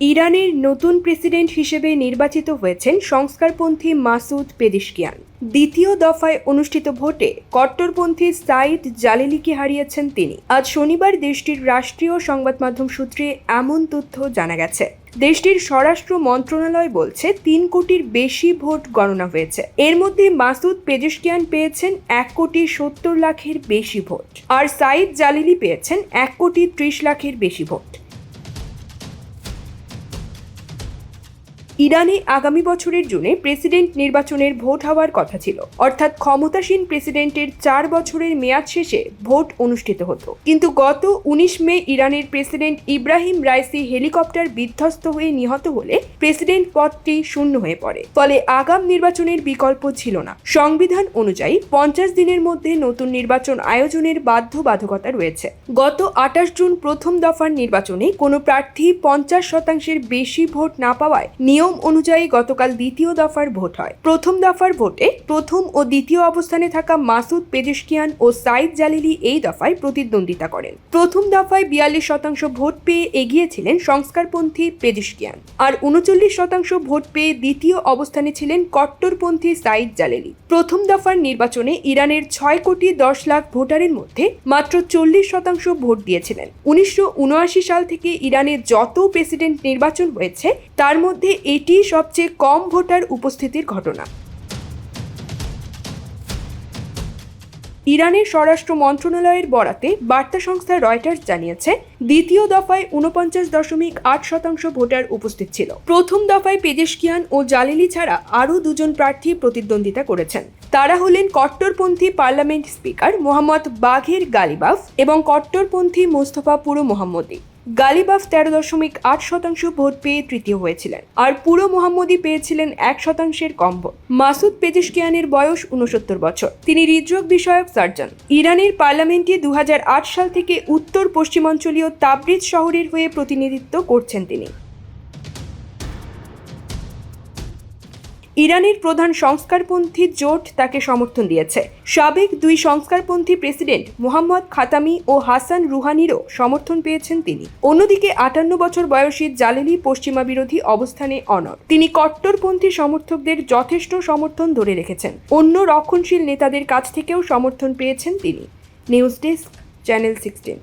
ইরানের নতুন প্রেসিডেন্ট হিসেবে নির্বাচিত হয়েছেন সংস্কারপন্থী মাসুদ পেদিশকিয়ান। দ্বিতীয় দফায় অনুষ্ঠিত ভোটে কট্টরপন্থী সাইদ জালেলিকে হারিয়েছেন তিনি। আজ শনিবার দেশটির রাষ্ট্রীয় সংবাদ মাধ্যম সূত্রে এমন তথ্য জানা গেছে। দেশটির স্বরাষ্ট্র মন্ত্রণালয় বলছে, তিন কোটির বেশি ভোট গণনা হয়েছে। এর মধ্যে মাসুদ পেজেশকিয়ান পেয়েছেন এক কোটি সত্তর লাখের বেশি ভোট। আর সাইদ জালিলি পেয়েছেন এক কোটি ত্রিশ লাখের বেশি ভোট। ইরানে আগামী বছরের জুনে প্রেসিডেন্ট নির্বাচনের ভোট হওয়ার কথা ছিল। অর্থাৎ ক্ষমতাসীন প্রেসিডেন্টের চার বছরের মেয়াদ শেষে ভোট অনুষ্ঠিত হতো। কিন্তু গত উনিশ মে ইরানের প্রেসিডেন্ট ইব্রাহিম রাইসি হেলিকপ্টার বিধ্বস্ত হয়ে নিহত হলে প্রেসিডেন্ট পদটি শূন্য হয়ে পড়ে। ফলে আগাম নির্বাচনের বিকল্প ছিল না। সংবিধান অনুযায়ী পঞ্চাশ দিনের মধ্যে নতুন নির্বাচন আয়োজনের বাধ্যবাধকতা রয়েছে। গত আঠাশ জুন প্রথম দফার নির্বাচনে কোনো প্রার্থী পঞ্চাশ শতাংশের বেশি ভোট না পাওয়ায় নিয়ম অনুযায়ী গতকাল দ্বিতীয় দফার ভোট হয়। প্রথম দফার ভোটে প্রথম ও দ্বিতীয় অবস্থানে থাকা মাসুদ পেজেশকিয়ান ও সাইদ জালিলি এই দফায় প্রতিদ্বন্দ্বিতা করেন। প্রথম দফায় বিয়াল্লিশ শতাংশ ভোট পেয়ে এগিয়েছিলেন সংস্কারপন্থী পেজেশকিয়ান। আর উনচল্লিশ শতাংশ ভোট পেয়ে দ্বিতীয় অবস্থানে ছিলেন কট্টরপন্থী সাইদ জালেলি। প্রথম দফার নির্বাচনে ইরানের ছয় কোটি দশ লাখ ভোটারের মধ্যে মাত্র চল্লিশ শতাংশ ভোট দিয়েছিলেন। উনিশশো উনআশি সাল থেকে ইরানে যত প্রেসিডেন্ট নির্বাচন হয়েছে, তার মধ্যে এটি সবচেয়ে কম ভোটার উপস্থিতির ঘটনা। ইরানের স্বরাষ্ট্র মন্ত্রণালয়ের বরাতে বার্তা সংস্থা রয়টার্স জানিয়েছে, দ্বিতীয় দফায় উনপঞ্চাশ দশমিক আট শতাংশ ভোটার উপস্থিত ছিল। প্রথম দফায় পেজেশকিয়ান ও জালিলি ছাড়া আরও দুজন প্রার্থী প্রতিদ্বন্দ্বিতা করেছেন। তারা হলেন কট্টরপন্থী পার্লামেন্ট স্পিকার মোহাম্মদ বাঘের গালিবাফ এবং কট্টরপন্থী মোস্তফা পুরো মোহাম্মদী। গালিবাফ তেরো দশমিক আট শতাংশ ভোট পেয়ে তৃতীয় হয়েছিলেন। আর পুরো মোহাম্মদী পেয়েছিলেন এক শতাংশের কম ভোট। মাসুদ পেজিশকিয়ানের বয়স উনসত্তর বছর। তিনি হৃদরোগ বিষয়ক সার্জন। ইরানের পার্লামেন্টে দু হাজার আট সাল থেকে উত্তর পশ্চিমাঞ্চলীয় তাবরিজ শহরের হয়ে প্রতিনিধিত্ব করছেন তিনি। ইরানের প্রধান সংস্কারপন্থী জোট তাকে সমর্থন দিয়েছে। সাবেক দুই সংস্কারপন্থী প্রেসিডেন্ট মোহাম্মদ খাতামি ও হাসান রুহানিরও সমর্থন পেয়েছেন তিনি। অন্যদিকে আটান্ন বছর বয়সী জালেলি পশ্চিমা বিরোধী অবস্থানে অনড়। তিনি কট্টরপন্থী সমর্থকদের যথেষ্ট সমর্থন ধরে রেখেছেন। অন্য রক্ষণশীল নেতাদের কাছ থেকেও সমর্থন পেয়েছেন তিনি। News desk, channel sixteen.